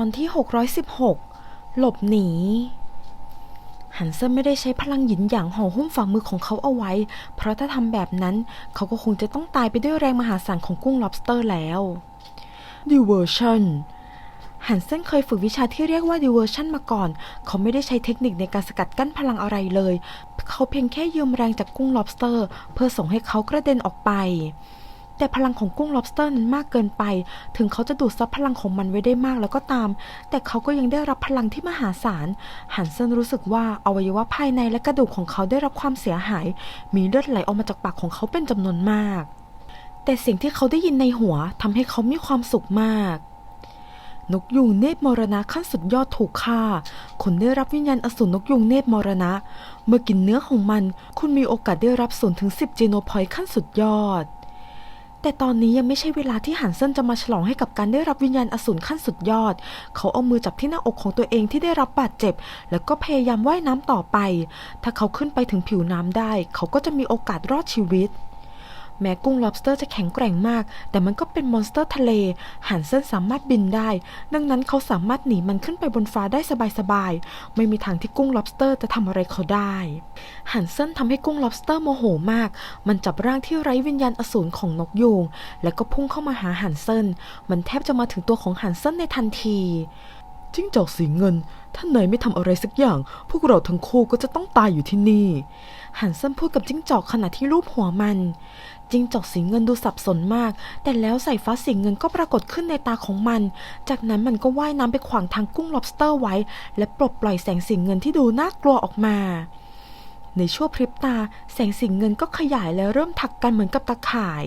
ตอนที่ 616 หลบหนีฮันเซนไม่ได้ใช้พลังหยินหยางห่อหุ้มฝ่ามือของเขาเอาไว้ เพราะถ้าทำแบบนั้น เขาก็คงจะต้องตายไปด้วยแรงมหาศาลของกุ้ง lobster แล้ว diversion ฮันเซนเคยฝึกวิชาที่เรียกว่า diversion มาก่อน เขาไม่ได้ใช้เทคนิคในการสกัดกั้นพลังอะไรเลย เขาเพียงแค่ยืมแรงจากกุ้ง lobster เพื่อส่งให้เขากระเด็นออกไป แต่พลังของกุ้ง lobster นั้นมากเกินไป ถึงเขาจะดูดซับพลังของมันไว้ได้มากแล้วก็ตาม แต่เขาก็ยังได้รับพลังที่มหาศาลฮันเซนรู้สึกว่าอวัยวะภายในและกระดูกของเขาได้รับความเสียหาย มีเลือดไหลออกมาจากปากของเขาเป็นจำนวนมาก แต่เสียงที่เขาได้ยินในหัวทำให้เขามีความสุขมากนกยูงเนตรมรณะขั้นสุดยอดถูกฆ่า คุณได้รับวิญญาณอสูรนกยูงเนตรมรณะ เมื่อกินเนื้อของมัน คุณมีโอกาสได้รับศูนถึง10จีโนพอยต์ขั้นสุดยอด แต่ตอนนี้ยังไม่ใช่เวลาที่หันเซินจะมาฉลองให้กับการได้รับวิญญาณอสูรขั้นสุดยอด เขาเอามือจับที่หน้าอกของตัวเองที่ได้รับบาดเจ็บ แล้วก็พยายามว่ายน้ำต่อไป ถ้าเขาขึ้นไปถึงผิวน้ำได้ เขาก็จะมีโอกาสรอดชีวิต แม้กุ้ง lobster จะแข็งแกร่งมาก แต่มันก็เป็นมอนสเตอร์ทะเล หันเส้นสามารถบินได้ ดังนั้นเขาสามารถหนีมันขึ้นไปบนฟ้าได้สบายๆ ไม่มีทางที่กุ้ง lobster จะทำอะไรเขาได้ หันเส้นทำให้กุ้ง lobster โมโหมาก มันจับร่างที่ไร้วิญญาณอสูรของนกยูง แล้วก็พุ่งเข้ามาหาหันเส้น มันแทบจะมาถึงตัวของหันเส้นในทันทีจิ้งจอกสีเงินท่านายไม่ทำอะไรสักอย่าง พวกเราทั้งคู่ก็จะต้องตายอยู่ที่นี่ หันเส้นพูดกับจิ้งจอกขณะที่ลูบหัวมัน จิ้งจอกสีเงินดูสับสนมาก แต่แล้วสายฟ้าสีเงินก็ปรากฏขึ้นในตาของมัน จากนั้นมันก็ว่ายน้ำไปขวางทางกุ้ง lobster ไว้ และปลดปล่อยแสงสีเงินที่ดูน่ากลัวออกมา ในชั่วพริบตา แสงสีเงินก็ขยายและเริ่มถักกันเหมือนกับตาข่าย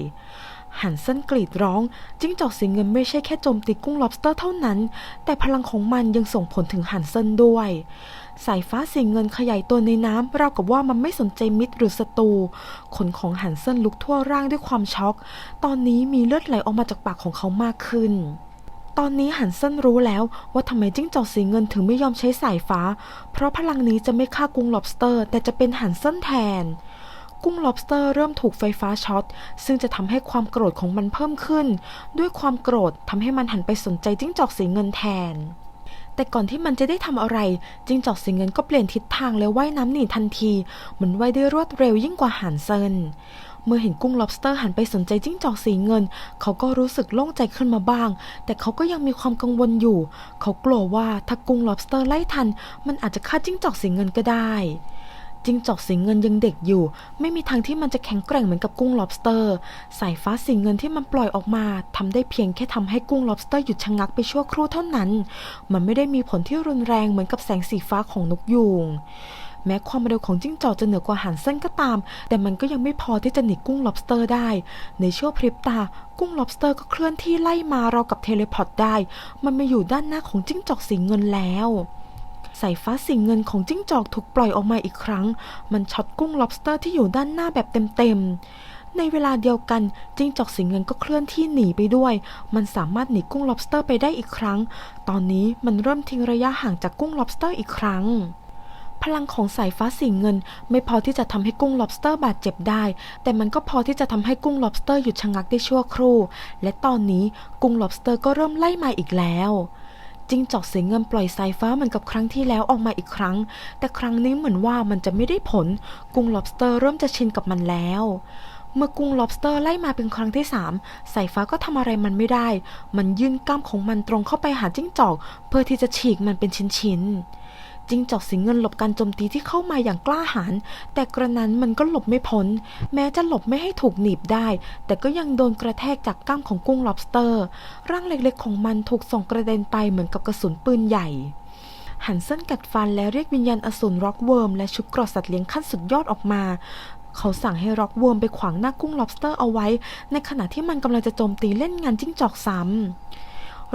หันเส้นกรีดร้อง จิ้งจอกสีเงินไม่ใช่แค่โจมตีกุ้ง lobster เท่านั้น แต่พลังของมันยังส่งผลถึงหันเส้นด้วย สายฟ้าสีเงินขยายตัวในน้ำราวกับว่ามันไม่สนใจมิตรหรือศัตรูขนของหันเส้นลุกทั่วร่างด้วยความช็อก ตอนนี้มีเลือดไหลออกมาจากปากของเขามากขึ้นตอนนี้หันเส้นรู้แล้วว่าทำไมจิ้งจอกสีเงินถึงไม่ยอมใช้สายฟ้า เพราะพลังนี้จะไม่ฆ่ากุ้ง lobster แต่จะเป็นหันเส้นแทน กุ้ง lobster เริ่มถูกไฟฟ้าช็อต ซึ่งจะทำให้ความโกรธของมันเพิ่มขึ้น ด้วยความโกรธทำให้มันหันไปสนใจจิ้งจอกสีเงินแทน แต่ก่อนที่มันจะได้ทำอะไรจิ้งจอกสีเงินก็เปลี่ยนทิศทางแล้ว่ายน้ำหนีทันที มันว่ายได้รวดเร็วยิ่งกว่าหันเซินเมื่อเห็นกุ้ง lobster หันไปสนใจจิ้งจอกสีเงิน เขาก็รู้สึกโล่งใจขึ้นมาบ้าง แต่เขาก็ยังมีความกังวลอยู่ เขากลัวว่าถ้ากุ้ง lobster ไล่ทัน มันอาจจะฆ่าจิ้งจอกสีเงินก็ได้ จิ้งจอกสีเงินยังเด็กอยู่ ไม่มีทางที่มันจะแข็งแกร่งเหมือนกับกุ้ง lobster สายฟ้าสีเงินที่มันปล่อยออกมาทำได้เพียงแค่ทำให้กุ้ง lobster หยุดชะงักไปชั่วครู่เท่านั้น มันไม่ได้มีผลที่รุนแรงเหมือนกับแสงสีฟ้าของนกยูงแม้ความเร็วของจิ้งจอกจะเหนือกว่าหันเส้นก็ตาม แต่มันก็ยังไม่พอที่จะหนีกุ้ง lobster ได้ ในชั่วพริบตา กุ้ง lobster ก็เคลื่อนที่ไล่มาเราวกับเทเลพอร์ตได้ มันมาอยู่ด้านหน้าของจิ้งจอกสีเงินแล้ว สายฟ้าสีเงินของจิ้งจอกถูกปล่อยออกมาอีกครั้ง มันช็อตกุ้ง lobster ที่อยู่ด้านหน้าแบบเต็มๆ ในเวลาเดียวกันจิ้งจอกสีเงินก็เคลื่อนที่หนีไปด้วย มันสามารถหนีกุ้ง lobster ไปได้อีกครั้ง ตอนนี้มันเริ่มทิ้งระยะห่างจากกุ้ง lobster อีกครั้งพลังของสายฟ้าสีเงิน ไม่พอที่จะทำให้กุ้ง lobster บาดเจ็บได้ แต่มันก็พอที่จะทำให้กุ้ง lobster หยุดชะงักได้ชั่วครู่ และตอนนี้กุ้ง lobster ก็เริ่มไล่มาอีกแล้ว จิ้งจอกสีเงินปล่อยสายฟ้าเหมือนกับครั้งที่แล้วออกมาอีกครั้ง แต่ครั้งนี้เหมือนว่ามันจะไม่ได้ผล กุ้ง lobster เริ่มจะชินกับมันแล้ว เมื่อกุ้ง lobster ไล่มาเป็นครั้งที่สามสายฟ้าก็ทำอะไรมันไม่ได้ มันยื่นกล้ามของมันตรงเข้าไปหาจิ้งจอก เพื่อที่จะฉีกมันเป็นชิ้นๆ จิ้งจอกสีเงินหลบการโจมตีที่เข้ามาอย่างกล้าหาญแต่กระนั้นมันก็หลบไม่พ้น แม้จะหลบไม่ให้ถูกหนีบได้ แต่ก็ยังโดนกระแทกจากกล้ามของกุ้ง lobster ร่างเล็กๆของมันถูกส่งกระเด็นไปเหมือนกับกระสุนปืนใหญ่หันเส้นกัดฟันและเรียกวิญญาณอสูรร็อกเวิร์มและชุดกรอสัตว์เลี้ยงขั้นสุดยอดออกมา เขาสั่งให้ร็อกเวิร์มไปขวางหน้ากุ้ง lobster เอาไว้ ในขณะที่มันกำลังจะโจมตีเล่นงานจิ้งจอกซ้ำ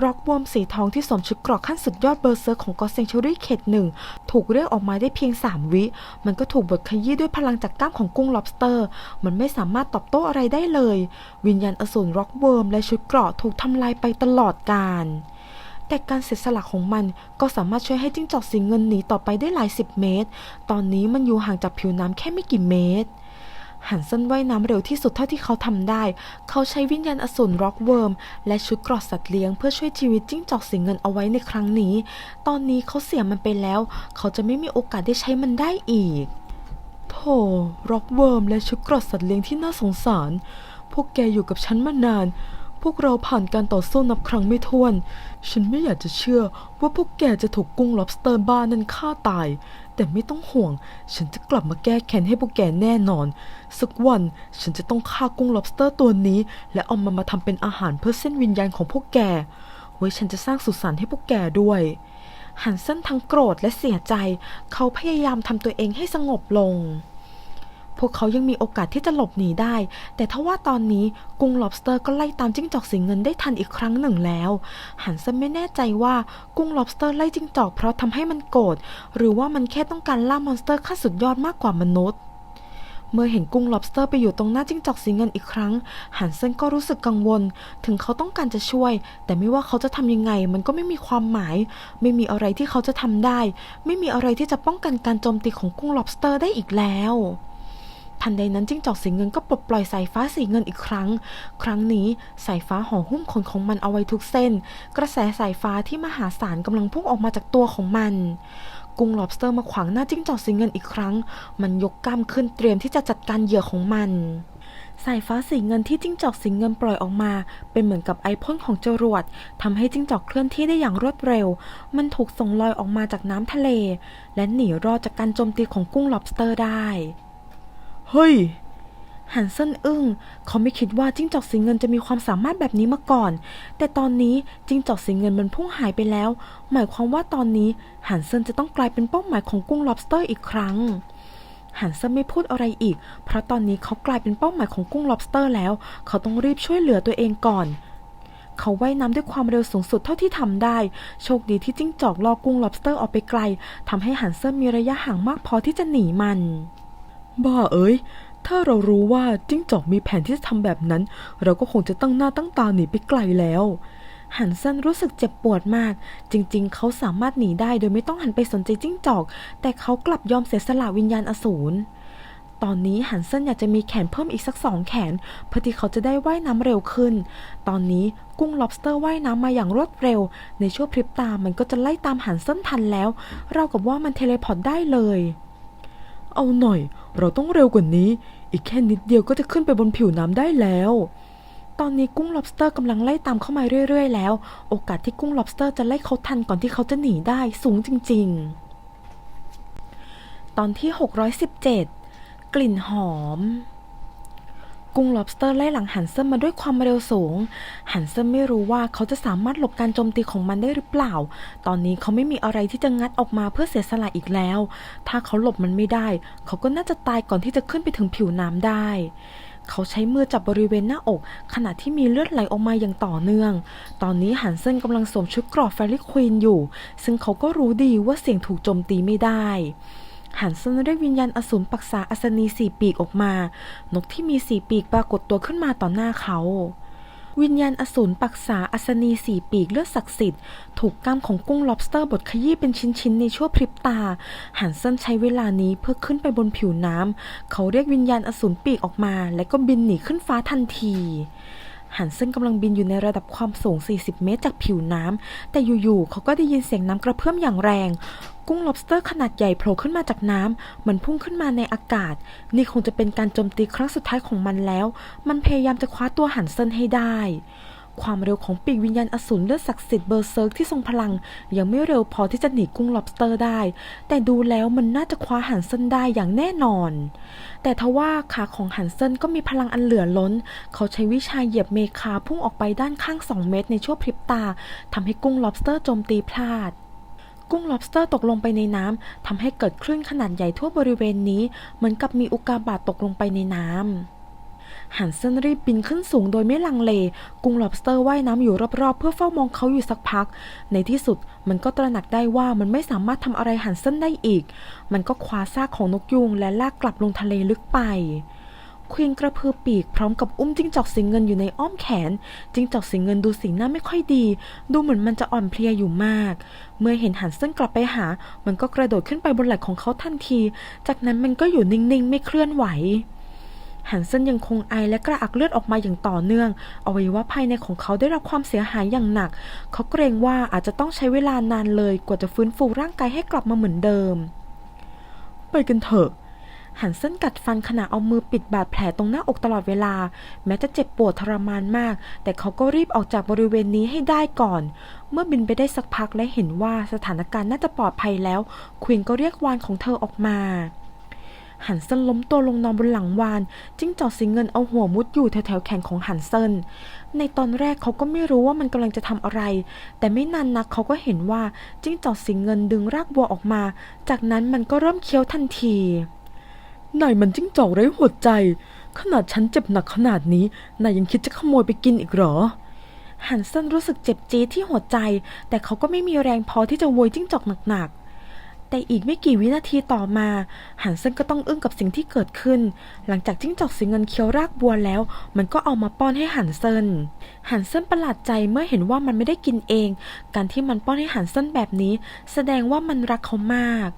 ร็อกบวมสีทองที่สวมชุดเกรอกขั้นสุดยอดเบอร์เซอร์ของกอเซนชูรี่เขตหนึ่งถูกเรียกออกมาได้เพียง3วิ มันก็ถูกบดขยี้ด้วยพลังจากกล้ามของกุ้ง lobster มันไม่สามารถตอบโต้อะไรได้เลย วิญญาณอสูรร็อกเวิร์มและชุดเกราะถูกทำลายไปตลอดกาลแต่การเสียสละของมันก็สามารถช่วยให้จิ้งจอกสีเงินหนีต่อไปได้หลายสิบเมตร ตอนนี้มันอยู่ห่างจากผิวน้ำแค่ไม่กี่เมตร หันเส้นว่ายน้ำเร็วที่สุดเท่าที่เขาทำได้ เขาใช้วิญญาณอสูรร็อกเวิร์มและชุดกรอดสัตว์เลี้ยงเพื่อช่วยชีวิตจิ้งจอกสีเงินเอาไว้ในครั้งนี้ ตอนนี้เขาเสียมันไปแล้ว เขาจะไม่มีโอกาสได้ใช้มันได้อีกโธ่ร็อกเวิร์มและชุดกรอดสัตว์เลี้ยงที่น่าสงสาร พวกแกอยู่กับฉันมานาน พวกเราผ่านการต่อสู้นับครั้งไม่ถ้วน ฉันไม่อยากจะเชื่อว่าพวกแกจะถูกกุ้ง lobster บ้านั้นฆ่าตาย แต่ไม่ต้องห่วง ฉันจะกลับมาแก้แค้นให้พวกแกแน่นอน สักวันฉันจะต้องฆ่ากุ้ง lobster ตัวนี้ และเอามันมาทำเป็นอาหารเพื่อเส้นวิญญาณของพวกแก ไว้ฉันจะสร้างสุสานให้พวกแกด้วย หันเส้นทั้งโกรธและเสียใจ เขาพยายามทำตัวเองให้สงบลง พวกเขายังมีโอกาสที่จะหลบหนีได้ แต่ถ้าว่าตอนนี้กุ้ง lobster ก็ไล่ตามจิ้งจอกสีเงินได้ทันอีกครั้งหนึ่งแล้ว หันเซนไม่แน่ใจว่ากุ้ง lobster ไล่จิ้งจอกเพราะทำให้มันโกรธ หรือว่ามันแค่ต้องการล่ามอนสเตอร์ขั้นสุดยอดมากกว่ามนุษย์ เมื่อเห็นกุ้ง lobster ไปอยู่ตรงหน้าจิ้งจอกสีเงินอีกครั้ง หันเซนก็รู้สึกกังวล ถึงเขาต้องการจะช่วย แต่ไม่ว่าเขาจะทำยังไง มันก็ไม่มีความหมาย ไม่มีอะไรที่เขาจะทำได้ ไม่มีอะไรที่จะป้องกันการโจมตีของกุ้ง lobster ได้อีกแล้ว ทันใดนั้นจิ้งจอกสีเงินก็ปลดปล่อยสายฟ้าสีเงินอีกครั้ง ครั้งนี้สายฟ้าห่อหุ้มขนของมันเอาไว้ทุกเส้น กระแสสายฟ้าที่มหาศาลกำลังพุ่งออกมาจากตัวของมันกุ้ง lobster มาขวางหน้าจิ้งจอกสีเงินอีกครั้ง มันยกกล้ามขึ้นเตรียมที่จะจัดการเหยื่อของมัน สายฟ้าสีเงินที่จิ้งจอกสีเงินปล่อยออกมา เป็นเหมือนกับไอพ่นของจรวดทำให้จิ้งจอกเคลื่อนที่ได้อย่างรวดเร็ว มันถูกส่งลอยออกมาจากน้ำทะเล และหนีรอดจากการโจมตีของกุ้ง lobster ได้ เฮ้ยหันเส้นอึ้งเขาไม่คิดว่าจิ้งจอกสีเงินจะมีความสามารถแบบนี้มาก่อน แต่ตอนนี้จิ้งจอกสีเงินมันพุ่งหายไปแล้ว หมายความว่าตอนนี้หันเซนจะต้องกลายเป็นเป้าหมายของกุ้ง lobster อีกครั้งหันเซนไม่พูดอะไรอีก เพราะตอนนี้เขากลายเป็นเป้าหมายของกุ้ง lobster แล้ว เขาต้องรีบช่วยเหลือตัวเองก่อน เขาว่ายน้ำด้วยความเร็วสูงสุดเท่าที่ทำได้ โชคดีที่จิ้งจอกล่อกุ้ง lobster ออกไปไกลทำให้หันเซนมีระยะห่างมากพอที่จะหนีมัน บ้าเอ้ย ถ้าเรารู้ว่าจิ้งจอกมีแผนที่จะทำแบบนั้น เราก็คงจะตั้งหน้าตั้งตาหนีไปไกลแล้ว หันเซนรู้สึกเจ็บปวดมาก จริง ๆ เขาสามารถหนีได้โดยไม่ต้องหันไปสนใจจิ้งจอก แต่เขากลับยอมเสียสละวิญญาณอสูรตอนนี้หันเซนอยากจะมีแขนเพิ่มอีกสักสองแขนเพื่อที่เขาจะได้ว่ายน้ำเร็วขึ้น ตอนนี้กุ้ง lobster ว่ายน้ำมาอย่างรวดเร็ว ในช่วงพริบตามันก็จะไล่ตามหันเซนทันแล้ว เรากับว่ามันเทเลพอร์ตได้เลย เอาหน่อย เราต้องเร็วกว่านี้ อีกแค่นิดเดียวก็จะขึ้นไปบนผิวน้ำได้แล้ว ตอนนี้กุ้ง lobster กำลังไล่ตามเข้ามาเรื่อยๆ แล้ว โอกาสที่กุ้ง lobster จะไล่เขาทันก่อนที่เขาจะหนีได้สูงจริงๆ ตอนที่ 617 กลิ่นหอม กุ้ง lobster ไล่หลังหันเซนมาด้วยความเร็วสูง หันเซนไม่รู้ว่าเขาจะสามารถหลบการโจมตีของมันได้หรือเปล่า ตอนนี้เขาไม่มีอะไรที่จะงัดออกมาเพื่อเสียสละอีกแล้ว ถ้าเขาหลบมันไม่ได้ เขาก็น่าจะตายก่อนที่จะขึ้นไปถึงผิวน้ำได้ เขาใช้มือจับบริเวณหน้าอก ขณะที่มีเลือดไหลออกมาอย่างต่อเนื่อง ตอนนี้หันเซนกำลังสวมชุดเกรอบแฟรี่ควีนอยู่ ซึ่งเขาก็รู้ดีว่าเสี่ยงถูกโจมตีไม่ได้ หันเซนเรียกวิญญาณอสูรปักษาอัศนีสี่ปีกออกมา นกที่มีสี่ปีกปรากฏตัวขึ้นมาต่อหน้าเขา วิญญาณอสูรปักษาอัศนีสี่ปีกเลือดศักดิ์สิทธิ์ถูกกล้ามของกุ้ง lobster บดขยี้เป็นชิ้นๆในชั่วพริบตา หันเซนใช้เวลานี้เพื่อขึ้นไปบนผิวน้ำเขาเรียกวิญญาณอสูรปีกออกมา และก็บินหนีขึ้นฟ้าทันทีหันเซนกำลังบินอยู่ในระดับความสูง 40 เมตรจากผิวน้ำ แต่อยู่ๆ เขาก็ได้ยินเสียงน้ำกระเพื่อมอย่างแรง กุ้ง lobster ขนาดใหญ่โผล่ขึ้นมาจากน้ำมันพุ่งขึ้นมาในอากาศ นี่คงจะเป็นการโจมตีครั้งสุดท้ายของมันแล้ว มันพยายามจะคว้าตัวหันเซนให้ได้ ความเร็วของปีกวิญญาณอสูรเลือดศักดิ์สิทธิ์เบอร์เซิร์กที่ทรงพลัง ยังไม่เร็วพอที่จะหนีกุ้ง lobster ได้ แต่ดูแล้วมันน่าจะคว้าหันเซนได้อย่างแน่นอน แต่ทว่าขาของหันเซนก็มีพลังอันเหลือล้น เขาใช้วิชาเหยียบเมคาพุ่งออกไปด้านข้าง 2 เมตรในชั่วพริบตาทำให้กุ้ง lobster โจมตีพลาด กุ้ง lobster ตกลงไปในน้ำทำให้เกิดคลื่นขนาดใหญ่ทั่วบริเวณนี้ เหมือนกับมีอุกาบาตตกลงไปในน้ำหันเซนรีบบินขึ้นสูงโดยไม่ลังเล กุ้ง lobster ว่ายน้ำอยู่รอบๆ เพื่อเฝ้ามองเขาอยู่สักพัก ในที่สุดมันก็ตระหนักได้ว่ามันไม่สามารถทำอะไรหันเซนได้อีก มันก็คว้าซากของนกยูงและลากกลับลงทะเลลึกไป ควีนกระพือปีกพร้อมกับอุ้มจิ้งจอกสีเงินอยู่ในอ้อมแขน จิ้งจอกสีเงินดูสีหน้าไม่ค่อยดี ดูเหมือนมันจะอ่อนเพลียอยู่มาก เมื่อเห็นหันเส้นกลับไปหา มันก็กระโดดขึ้นไปบนไหล่ของเขาทันที จากนั้นมันก็อยู่นิ่งๆ ไม่เคลื่อนไหวฮันเซนยังคงไอและกระอักเลือดออกมาอย่างต่อเนื่อง อวัยวะภายในของเขาได้รับความเสียหายอย่างหนัก เขาเกรงว่าอาจจะต้องใช้เวลานานเลยกว่าจะฟื้นฟูร่างกายให้กลับมาเหมือนเดิม ไปกันเถอะ หันเส้นกัดฟันขณะเอามือปิดบาดแผลตรงหน้าอกตลอดเวลา แม้จะเจ็บปวดทรมานมาก แต่เขาก็รีบออกจากบริเวณนี้ให้ได้ก่อน เมื่อบินไปได้สักพักและเห็นว่าสถานการณ์น่าจะปลอดภัยแล้ว ควีนก็เรียกวานของเธอออกมาหันเซินล้มตัวลงนอนบนหลังวาน จิ้งจอกสีเงินเอาหัวมุดอยู่แถวๆแขนของหันเซินในตอนแรกเขาก็ไม่รู้ว่ามันกำลังจะทำอะไร แต่ไม่นานนักเขาก็เห็นว่าจิ้งจอกสีเงินดึงรากบัวออกมา จากนั้นมันก็เริ่มเคี้ยวทันที นายมันจิ้งจอกไร้หัวใจ ขนาดฉันเจ็บหนักขนาดนี้นายยังคิดจะขโมยไปกินอีกเหรอฮันเซนรู้สึกเจ็บจี๊ดที่หัวใจ แต่เขาก็ไม่มีแรงพอที่จะโวยจิ้งจอกหนักๆ แต่อีกไม่กี่วินาทีต่อมาฮันเซนก็ต้องอึ้งกับสิ่งที่เกิดขึ้น หลังจากจิ้งจอกสีเงินเคี้ยวรากบัวแล้ว มันก็เอามาป้อนให้ฮันเซนฮันเซนประหลาดใจเมื่อเห็นว่ามันไม่ได้กินเอง การที่มันป้อนให้ฮันเซนแบบนี้ แสดงว่ามันรักเขามาก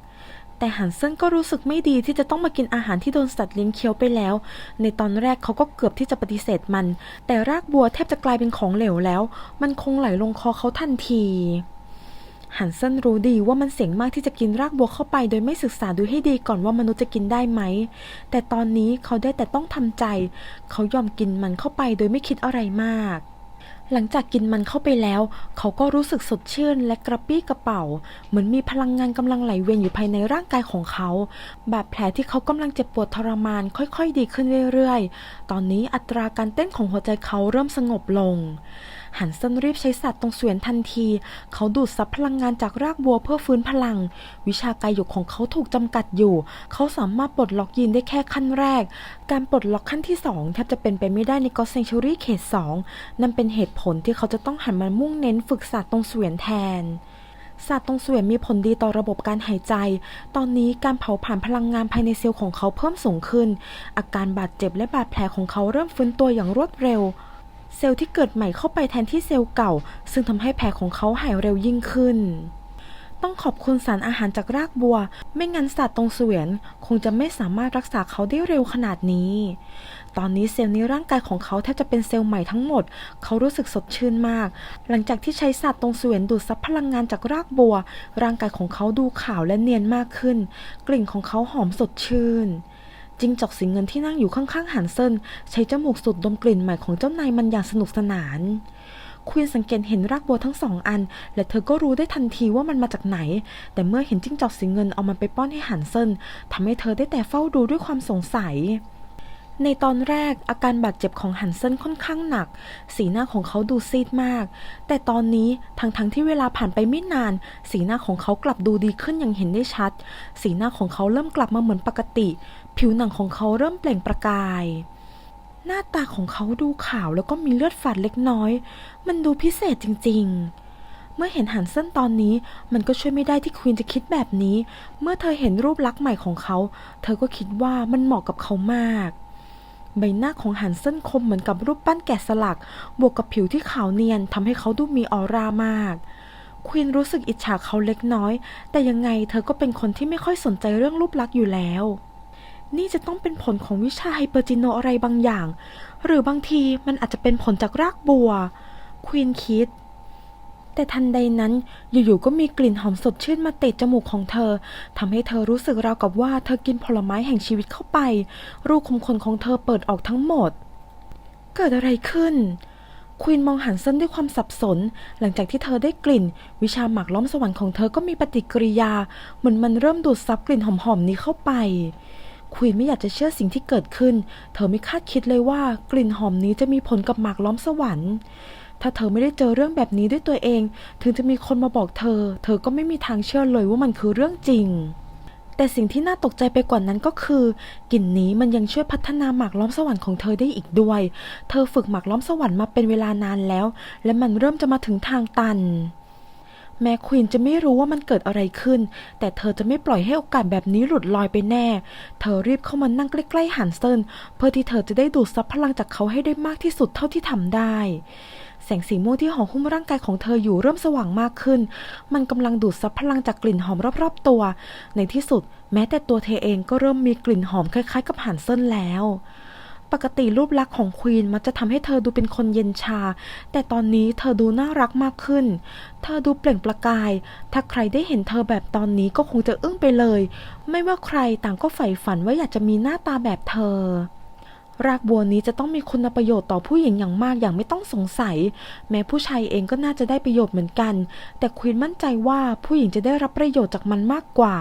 แต่ฮันเซนก็รู้สึกไม่ดีที่จะต้องมากินอาหารที่โดนสัตว์เลี้ยงเคี้ยวไปแล้ว ในตอนแรกเขาก็เกือบที่จะปฏิเสธมัน แต่รากบัวแทบจะกลายเป็นของเหลวแล้ว มันคงไหลลงคอเขาทันทีฮันเซนรู้ดีว่ามันเสี่ยงมากที่จะกินรากบัวเข้าไป โดยไม่ศึกษาดูให้ดีก่อนว่ามนุษย์จะกินได้ไหม แต่ตอนนี้เขาได้แต่ต้องทำใจ เขายอมกินมันเข้าไปโดยไม่คิดอะไรมาก หลังจากกินมันเข้าไปแล้ว เขาก็รู้สึกสดชื่นและกระปี้กระเป๋า เหมือนมีพลังงานกำลังไหลเวียนอยู่ภายในร่างกายของเขา บาดแผลที่เขากำลังเจ็บปวดทรมานค่อยๆ ดีขึ้นเรื่อยๆ ตอนนี้อัตราการเต้นของหัวใจเขาเริ่มสงบลง หันเซนรีบใช้สัตว์ตรงเสวียนทันที เขาดูดซับพลังงานจากรากบัวเพื่อฟื้นพลัง วิชากายหยกของเขาถูกจำกัดอยู่ เขาสามารถปลดล็อกยีนได้แค่ขั้นแรก การปลดล็อกขั้นที่สองแทบจะเป็นไปไม่ได้ในกอสเซนชูรี่เขตสองนั่นเป็นเหตุผลที่เขาจะต้องหันมามุ่งเน้นฝึกศาสตร์ตรงเสวียนแทนศาสตร์ตรงเสวียนมีผลดีต่อระบบการหายใจ ตอนนี้การเผาผลาญพลังงานภายในเซลล์ของเขาเพิ่มสูงขึ้น อาการบาดเจ็บและบาดแผลของเขาเริ่มฟื้นตัวอย่างรวดเร็ว เซลล์ที่เกิดใหม่เข้าไปแทนที่เซลล์เก่า ซึ่งทำให้แผลของเขาหายเร็วยิ่งขึ้น ต้องขอบคุณสารอาหารจากรากบัว ไม่งั้นสัตว์ตรงเสวียนคงจะไม่สามารถรักษาเขาได้เร็วขนาดนี้ ตอนนี้เซลล์ในร่างกายของเขาแทบจะเป็นเซลล์ใหม่ทั้งหมด เขารู้สึกสดชื่นมาก หลังจากที่ใช้สัตว์ตรงเสวียนดูดซับพลังงานจากรากบัว ร่างกายของเขาดูขาวและเนียนมากขึ้น กลิ่นของเขาหอมสดชื่น จิงจอกสีเงินที่นั่งอยู่ข้างๆหันเซินใช้จมูกสูดดมกลิ่นใหม่ของเจ้านายมันอย่างสนุกสนาน ควีนสังเกตเห็นรากบัวทั้งสองอัน และเธอก็รู้ได้ทันทีว่ามันมาจากไหน แต่เมื่อเห็นจิ้งจอกสีเงินเอามันไปป้อนให้หันเซินทำให้เธอได้แต่เฝ้าดูด้วยความสงสัย ในตอนแรกอาการบาดเจ็บของหันเซนค่อนข้างหนัก สีหน้าของเขาดูซีดมาก แต่ตอนนี้ทั้งๆทที่เวลาผ่านไปไม่นาน สีหน้าของเขากลับดูดีขึ้นอย่างเห็นได้ชัด สีหน้าของเขาเริ่มกลับมาเหมือนปกติ ผิวหนังของเขาเริ่มเปล่งประกาย หน้าตาของเขาดูขาวแล้วก็มีเลือดฝาดเล็กน้อย มันดูพิเศษจริง ๆเมื่อเห็นหันเส้นตอนนี้มันก็ช่วยไม่ได้ที่ควีนจะคิดแบบนี้ เมื่อเธอเห็นรูปลักษณ์ใหม่ของเขา เธอก็คิดว่ามันเหมาะกับเขามาก ใบหน้าของหันเส้นคมเหมือนกับรูปปั้นแกะสลัก บวกกับผิวที่ขาวเนียนทำให้เขาดูมีออร่ามาก ควีนรู้สึกอิจฉาเขาเล็กน้อย แต่ยังไงเธอก็เป็นคนที่ไม่ค่อยสนใจเรื่องรูปลักษณ์อยู่แล้ว นี่จะต้องเป็นผลของวิชาไฮเปอร์จิโนอะไรบางอย่าง หรือบางทีมันอาจจะเป็นผลจากรากบัว ควีนคิด แต่ทันใดนั้นอยู่ๆก็มีกลิ่นหอมสดชื่นมาเตะจมูกของเธอทำให้เธอรู้สึกราวกับว่าเธอกินผลไม้แห่งชีวิตเข้าไป รูขุมขนของเธอเปิดออกทั้งหมด เกิดอะไรขึ้นควีนมองหันเส้นด้วยความสับสน หลังจากที่เธอได้กลิ่น วิชาหมากล้อมสวรรค์ของเธอก็มีปฏิกิริยา เหมือนมันเริ่มดูดซับกลิ่นหอมๆนี้เข้าไปควีนไม่อยากจะเชื่อสิ่งที่เกิดขึ้น เธอไม่คาดคิดเลยว่ากลิ่นหอมนี้จะมีผลกับหมากล้อมสวรรค์ ถ้าเธอไม่ได้เจอเรื่องแบบนี้ด้วยตัวเอง ถึงจะมีคนมาบอกเธอ เธอก็ไม่มีทางเชื่อเลยว่ามันคือเรื่องจริง แต่สิ่งที่น่าตกใจไปกว่านั้นก็คือกลิ่นนี้มันยังช่วยพัฒนาหมากล้อมสวรรค์ของเธอได้อีกด้วย เธอฝึกหมากล้อมสวรรค์มาเป็นเวลานานแล้ว และมันเริ่มจะมาถึงทางตันแม้ควีนจะไม่รู้ว่ามันเกิดอะไรขึ้น แต่เธอจะไม่ปล่อยให้โอกาสแบบนี้หลุดลอยไปแน่ เธอรีบเข้ามานั่งใกล้ๆหันเซินเพื่อที่เธอจะได้ดูดซับพลังจากเขาให้ได้มากที่สุดเท่าที่ทำได้ แสงสีม่วงที่ห่อหุ้มร่างกายของเธออยู่เริ่มสว่างมากขึ้น มันกำลังดูดซับพลังจากกลิ่นหอมรอบๆตัว ในที่สุดแม้แต่ตัวเธอเองก็เริ่มมีกลิ่นหอมคล้ายๆ กับหันเซินแล้ว ปกติรูปลักษณ์ของควีนมักจะทำให้เธอดูเป็นคนเย็นชา แต่ตอนนี้เธอดูน่ารักมากขึ้น เธอดูเปล่งประกาย ถ้าใครได้เห็นเธอแบบตอนนี้ก็คงจะอึ้งไปเลย ไม่ว่าใครต่างก็ใฝ่ฝันว่าอยากจะมีหน้าตาแบบเธอ รากบัวนี้จะต้องมีคุณประโยชน์ต่อผู้หญิงอย่างมากอย่างไม่ต้องสงสัย แม้ผู้ชายเองก็น่าจะได้ประโยชน์เหมือนกัน แต่ควีนมั่นใจว่าผู้หญิงจะได้รับประโยชน์จากมันมากกว่า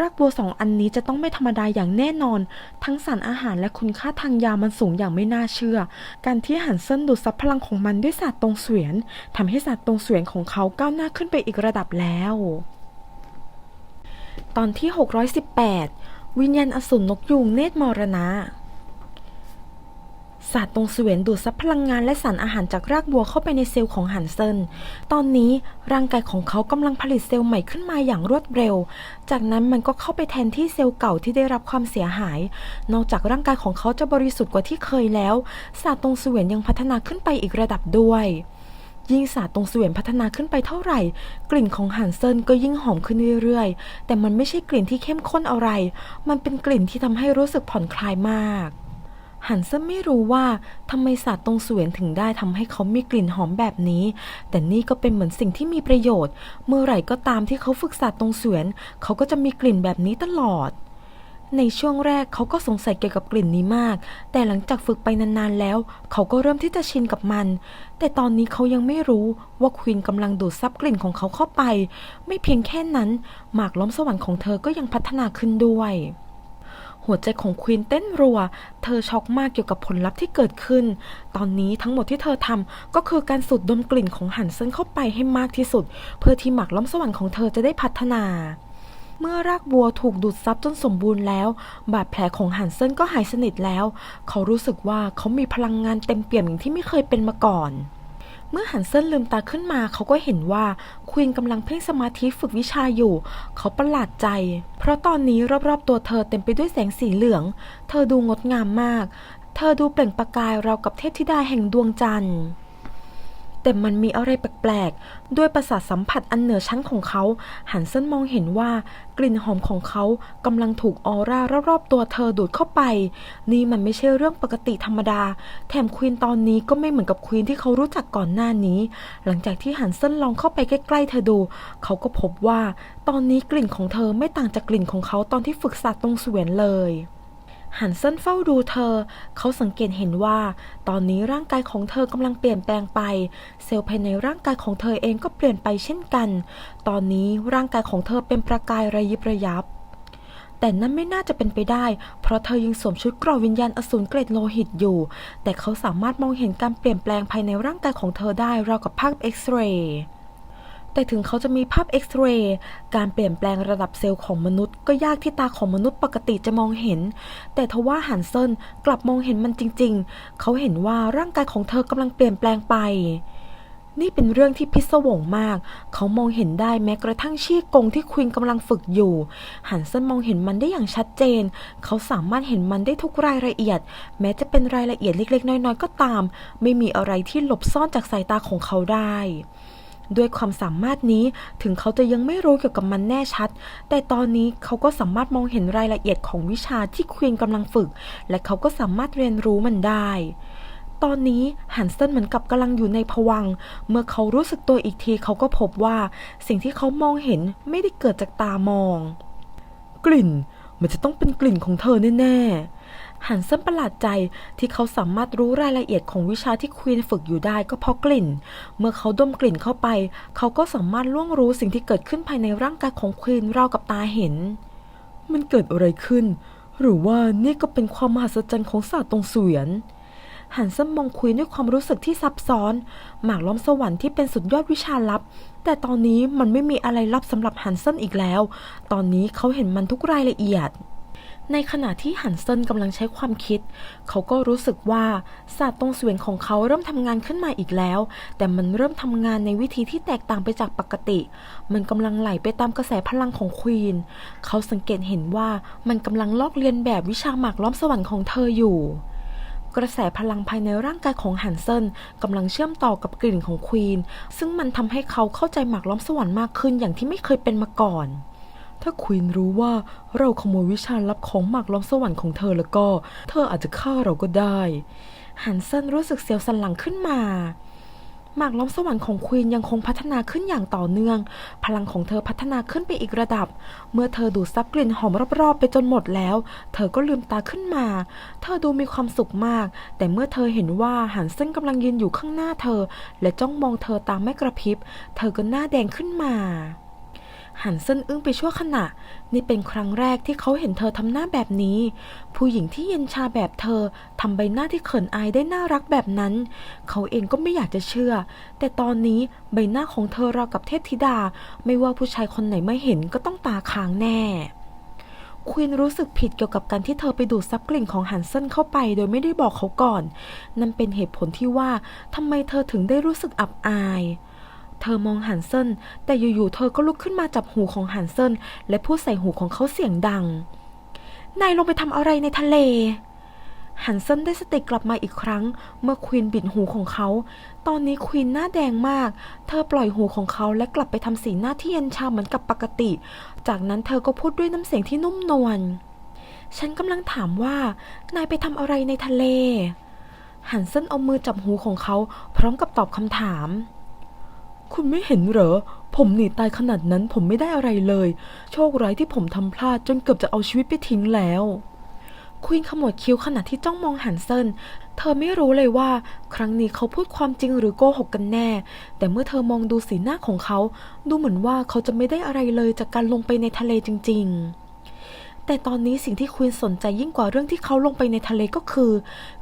รากบัวสองอันนี้จะต้องไม่ธรรมดาอย่างแน่นอน ทั้งสารอาหารและคุณค่าทางยามันสูงอย่างไม่น่าเชื่อ การที่หันเซินดูดซับพลังของมันด้วยศาสตร์ตรงเสวียนทำให้ศาสตร์ตรงเสวียนของเขาก้าวหน้าขึ้นไปอีกระดับแล้ว ตอนที่ 618 วิญญาณอสูรนกยูงเนตรมรณะ ศาสตร์ตรงเสวียนดูดซับพลังงานและสารอาหารจากรากบัวเข้าไปในเซลล์ของหันเซิน ตอนนี้ร่างกายของเขากำลังผลิตเซลล์ใหม่ขึ้นมาอย่างรวดเร็ว จากนั้นมันก็เข้าไปแทนที่เซลล์เก่าที่ได้รับความเสียหาย นอกจากร่างกายของเขาจะบริสุทธิ์กว่าที่เคยแล้ว ศาสตร์ตรงเสวียนยังพัฒนาขึ้นไปอีกระดับด้วยยิ่งศาสตร์ตรงเสวียนพัฒนาขึ้นไปเท่าไหร่ กลิ่นของหันเซินก็ยิ่งหอมขึ้นเรื่อยๆ แต่มันไม่ใช่กลิ่นที่เข้มข้นอะไร มันเป็นกลิ่นที่ทำให้รู้สึกผ่อนคลายมาก หันซนไม่รู้ว่าทำไมศาสตร์ตรงสวนถึงได้ทำให้เขามีกลิ่นหอมแบบนี้ แต่นี่ก็เป็นเหมือนสิ่งที่มีประโยชน์ เมื่อไหร่ก็ตามที่เขาฝึกศาสตร์ตรงสวนเขาก็จะมีกลิ่นแบบนี้ตลอด ในช่วงแรกเขาก็สงสัยเกี่ยวกับกลิ่นนี้มาก แต่หลังจากฝึกไปนานๆแล้ว เขาก็เริ่มที่จะชินกับมัน แต่ตอนนี้เขายังไม่รู้ว่าควีนกำลังดูดซับกลิ่นของเขาเข้าไป ไม่เพียงแค่นั้นหมากล้อมสวรรค์ของเธอก็ยังพัฒนาขึ้นด้วย หัวใจของควีนเต้นรัว เธอช็อกมากเกี่ยวกับผลลัพธ์ที่เกิดขึ้น ตอนนี้ทั้งหมดที่เธอทำก็คือการสูดดมกลิ่นของหันเซนเข้าไปให้มากที่สุด เพื่อที่หมากล้อมสวรรค์ของเธอจะได้พัฒนาเมื่อรากบัวถูกดูดซับจนสมบูรณ์แล้ว บาดแผลของหันเซินก็หายสนิทแล้ว เขารู้สึกว่าเขามีพลังงานเต็มเปี่ยมอย่างที่ไม่เคยเป็นมาก่อน เมื่อหันเซินลืมตาขึ้นมาเขาก็เห็นว่าควีนกำลังเพ่งสมาธิฝึกวิชาอยู่ เขาประหลาดใจ เพราะตอนนี้รอบๆตัวเธอเต็มไปด้วยแสงสีเหลือง เธอดูงดงามมาก เธอดูเปล่งประกายราวกับเทพธิดาแห่งดวงจันทร์ แต่มันมีอะไรแปลกๆ ด้วยประสาทสัมผัสอันเหนือชั้นของเขา หันเส้นมองเห็นว่ากลิ่นหอมของเขากำลังถูกออร่ารอบๆตัวเธอดูดเข้าไป นี่มันไม่ใช่เรื่องปกติธรรมดา แถมควีนตอนนี้ก็ไม่เหมือนกับควีนที่เขารู้จักก่อนหน้านี้ หลังจากที่หันเส้นลองเข้าไปใกล้ๆเธอดู เขาก็พบว่า ตอนนี้กลิ่นของเธอไม่ต่างจากกลิ่นของเขาตอนที่ฝึกศาสตร์ตรงเสวียนเลย หันเส้นเฝ้าดูเธอ เขาสังเกตเห็นว่า ตอนนี้ร่างกายของเธอกำลังเปลี่ยนแปลงไป เซลล์ภายในร่างกายของเธอเองก็เปลี่ยนไปเช่นกัน ตอนนี้ร่างกายของเธอเป็นประกายระยิบระยับ แต่นั่นไม่น่าจะเป็นไปได้ เพราะเธอยังสวมชุดกราวิญญาณอสูรเกรดโลหิตอยู่ แต่เขาสามารถมองเห็นการเปลี่ยนแปลงภายในร่างกายของเธอได้ราวกับภาพเอ็กซเรย์ แต่ถึงเขาจะมีภาพเอ็กซเรย์การเปลี่ยนแปลงระดับเซลล์ของมนุษย์ ก็ยากที่ตาของมนุษย์ปกติจะมองเห็น แต่ทว่าหันเซินกลับมองเห็นมันจริง ๆ เขาเห็นว่าร่างกายของเธอกำลังเปลี่ยนแปลงไป นี่เป็นเรื่องที่พิศวงมาก เขามองเห็นได้แม้กระทั่งชี้กงที่ควีนกำลังฝึกอยู่ หันเซนมองเห็นมันได้อย่างชัดเจน เขาสามารถเห็นมันได้ทุกรายละเอียด แม้จะเป็นรายละเอียดเล็ก ๆ น้อย ๆ ก็ตาม ไม่มีอะไรที่หลบซ่อนจากสายตาของเขาได้ ด้วยความสามารถนี้ถึงเขาจะยังไม่รู้เกี่ยวกับมันแน่ชัด แต่ตอนนี้เขาก็สามารถมองเห็นรายละเอียดของวิชาที่ควีนกำลังฝึก และเขาก็สามารถเรียนรู้มันได้ตอนนี้ฮันเซนเหมือนกับกำลังอยู่ในภวัง เมื่อเขารู้สึกตัวอีกทีเขาก็พบว่า สิ่งที่เขามองเห็นไม่ได้เกิดจากตามอง กลิ่น มันจะต้องเป็นกลิ่นของเธอแน่ๆ ฮันเซนประหลาดใจที่เขาสามารถรู้รายละเอียดของวิชาที่ควีนฝึกอยู่ได้ก็เพราะกลิ่น เมื่อเขาดมกลิ่นเข้าไป เขาก็สามารถล่วงรู้สิ่งที่เกิดขึ้นภายในร่างกายของควีนราวกับตาเห็น มันเกิดอะไรขึ้น หรือว่านี่ก็เป็นความมหัศจรรย์ของศาสตร์ตรงเสวียนหันเซนมองคุยด้วยความรู้สึกที่ซับซ้อน หมากล้อมสวรรค์ที่เป็นสุดยอดวิชาลับ แต่ตอนนี้มันไม่มีอะไรลับสำหรับหันเซนอีกแล้ว ตอนนี้เขาเห็นมันทุกรายละเอียด ในขณะที่หันเซนกำลังใช้ความคิด เขาก็รู้สึกว่าศาสตร์ตรงเสวียนของเขาเริ่มทำงานขึ้นมาอีกแล้ว แต่มันเริ่มทำงานในวิธีที่แตกต่างไปจากปกติ มันกำลังไหลไปตามกระแสพลังของควีน เขาสังเกตเห็นว่ามันกำลังลอกเลียนแบบวิชาหมากล้อมสวรรค์ของเธออยู่กระแสพลังภายในร่างกายของฮันเซนกำลังเชื่อมต่อกับกลิ่นของควีน ซึ่งมันทำให้เขาเข้าใจหมากล้อมสวรรค์มากขึ้นอย่างที่ไม่เคยเป็นมาก่อน ถ้าควีนรู้ว่าเราขโมยวิชาลับของหมากล้อมสวรรค์ของเธอแล้วก็ เธออาจจะฆ่าเราก็ได้ฮันเซนรู้สึกเสียวสันหลังขึ้นมาหมากล้อมสวรรค์ของควีนยังคงพัฒนาขึ้นอย่างต่อเนื่อง พลังของเธอพัฒนาขึ้นไปอีกระดับ เมื่อเธอดูดซับกลิ่นหอมรอบๆ ไปจนหมดแล้ว เธอก็ลืมตาขึ้นมา เธอดูมีความสุขมาก แต่เมื่อเธอเห็นว่าฮันเซนกำลังยืนอยู่ข้างหน้าเธอ และจ้องมองเธอตามไม่กระพริบ เธอก็หน้าแดงขึ้นมา หันเซินอึ้งไปชั่วขณะ นี่เป็นครั้งแรกที่เขาเห็นเธอทำหน้าแบบนี้ ผู้หญิงที่เย็นชาแบบเธอทำใบหน้าที่เขินอายได้น่ารักแบบนั้น เขาเองก็ไม่อยากจะเชื่อ แต่ตอนนี้ใบหน้าของเธอราวกับเทพธิดา ไม่ว่าผู้ชายคนไหนไม่เห็นก็ต้องตาค้างแน่ควีนรู้สึกผิดเกี่ยวกับการที่เธอไปดูดซับกลิ่นของฮันเซนเข้าไป โดยไม่ได้บอกเขาก่อน นั่นเป็นเหตุผลที่ว่าทำไมเธอถึงได้รู้สึกอับอาย เธอมองฮันเซนแต่อยู่ๆเธอก็ลุกขึ้นมาจับหูของฮันเซนและพูดใส่หูของเขาเสียงดัง นายลงไปทำอะไรในทะเลฮันเซนได้สติกลับมาอีกครั้ง เมื่อควีนบิดหูของเขา ตอนนี้ควีนหน้าแดงมาก เธอปล่อยหูของเขาและกลับไปทำสีหน้าที่เย็นชาเหมือนกับปกติ จากนั้นเธอก็พูดด้วยน้ำเสียงที่นุ่มนวล ฉันกำลังถามว่า นายไปทำอะไรในทะเลฮันเซนเอามือจับหูของเขาพร้อมกับตอบคำถาม คุณไม่เห็นเหรอ ผมหนีตายขนาดนั้นผมไม่ได้อะไรเลย โชคร้ายที่ผมทำพลาดจนเกือบจะเอาชีวิตไปทิ้งแล้วควีนขมวดคิ้วขณะที่จ้องมองฮันเซนเธอไม่รู้เลยว่า ครั้งนี้เขาพูดความจริงหรือโกหกกันแน่ แต่เมื่อเธอมองดูสีหน้าของเขา ดูเหมือนว่าเขาจะไม่ได้อะไรเลยจากการลงไปในทะเลจริง ๆ แต่ตอนนี้สิ่งที่ควีนสนใจยิ่งกว่าเรื่องที่เขาลงไปในทะเลก็คือ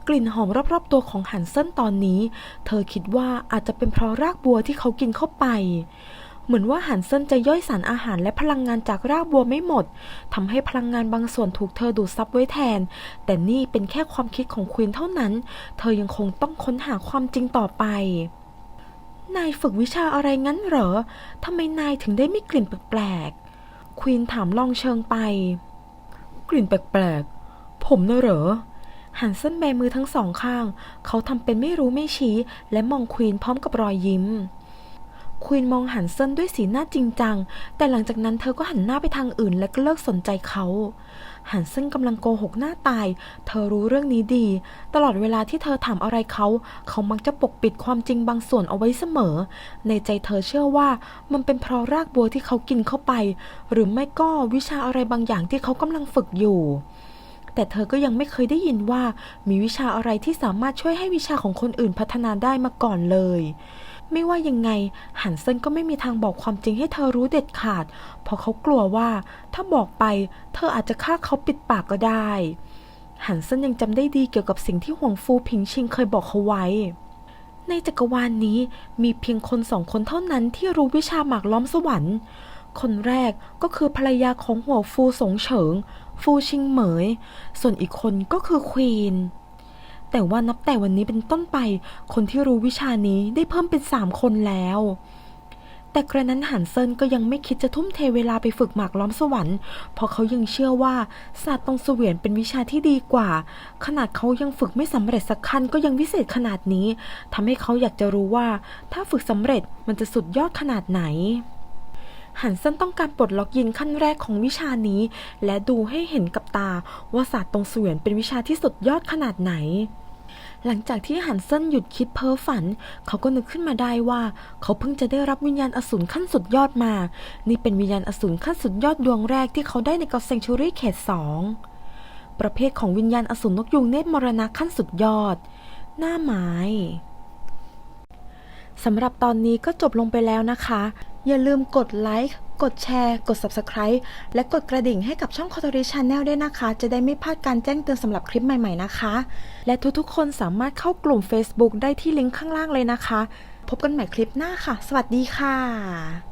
กลิ่นหอมรอบๆตัวของฮันเซนตอนนี้ เธอคิดว่าอาจจะเป็นเพราะรากบัวที่เขากินเข้าไป เหมือนว่าฮันเซนจะย่อยสารอาหารและพลังงานจากรากบัวไม่หมดทำให้พลังงานบางส่วนถูกเธอดูดซับไว้แทน แต่นี่เป็นแค่ความคิดของควีนเท่านั้น เธอยังคงต้องค้นหาความจริงต่อไปนายฝึกวิชาอะไรงั้นเหรอทำไมนายถึงได้ไม่กลิ่นแปลกๆ ควีนถามลองเชิงไป กลิ่นแปลกๆ ผมน่ะเหรอ หันเส้นแบมือทั้งสองข้าง เขาทำเป็นไม่รู้ไม่ชี้ และมองควีนพร้อมกับรอยยิ้ม ควีนมองหันเซินด้วยสีหน้าจริงจัง แต่หลังจากนั้นเธอก็หันหน้าไปทางอื่นและก็เลิกสนใจเขา หันเซินกำลังโกหกหน้าตาย เธอรู้เรื่องนี้ดี ตลอดเวลาที่เธอถามอะไรเขา เขามักจะปกปิดความจริงบางส่วนเอาไว้เสมอ ในใจเธอเชื่อว่ามันเป็นเพราะรากบัวที่เขากินเข้าไป หรือไม่ก็วิชาอะไรบางอย่างที่เขากำลังฝึกอยู่แต่เธอก็ยังไม่เคยได้ยินว่ามีวิชาอะไรที่สามารถช่วยให้วิชาของคนอื่นพัฒนาได้มาก่อนเลย ไม่ว่ายังไงหันเซนก็ไม่มีทางบอกความจริงให้เธอรู้เด็ดขาด เพราะเขากลัวว่าถ้าบอกไป เธออาจจะฆ่าเขาปิดปากก็ได้ หันเซนยังจำได้ดีเกี่ยวกับสิ่งที่หวงฟูผิงชิงเคยบอกเขาไว้ ในจักรวาลนนี้มีเพียงคนสองคนเท่านั้นที่รู้วิชาหมากล้อมสวรรค์ คนแรกก็คือภรรยาของหัวฟูสงเฉิง ฟูชิงเหมย ส่วนอีกคนก็คือควีน แต่ว่านับแต่วันนี้เป็นต้นไป คนที่รู้วิชานี้ได้เพิ่มเป็นสามคนแล้ว แต่กระนั้นหันเซินก็ยังไม่คิดจะทุ่มเทเวลาไปฝึกหมากล้อมสวรรค์ เพราะเขายังเชื่อว่าศาสตร์ตรงเสวียนเป็นวิชาที่ดีกว่า ขนาดเขายังฝึกไม่สำเร็จสักขั้นก็ยังวิเศษขนาดนี้ทำให้เขาอยากจะรู้ว่า ถ้าฝึกสำเร็จมันจะสุดยอดขนาดไหน หันเซนต้องการปลดล็อกยินขั้นแรกของวิชานี้ และดูให้เห็นกับตาว่าศาสตร์ตรงเสวียนเป็นวิชาที่สุดยอดขนาดไหนหลังจากที่หันเซนหยุดคิดเพ้อฝัน เขาก็นึกขึ้นมาได้ว่า เขาเพิ่งจะได้รับวิญญาณอสูรขั้นสุดยอดมา นี่เป็นวิญญาณอสูรขั้นสุดยอดดวงแรกที่เขาได้ในกอเซงชูรี่เขตสอง ประเภทของวิญญาณอสูรนกยุงเนตรมรณะขั้นสุดยอด หน้าไม้ สำหรับตอนนี้ก็จบลงไปแล้วนะคะ อย่าลืมกดไลค์กดแชร์ กด Subscribe และกดกระดิ่งให้กับช่องคอ t ริช Channel ด้วยนะคะ จะได้ไม่พลาดการแจ้งเตือนสำหรับคลิปใหม่ๆนะคะ และทุกๆคนสามารถเข้ากลุ่ม Facebook ได้ที่ลิงก์ข้างล่างเลยนะคะ พบกันใหม่คลิปหน้าค่ะ สวัสดีค่ะ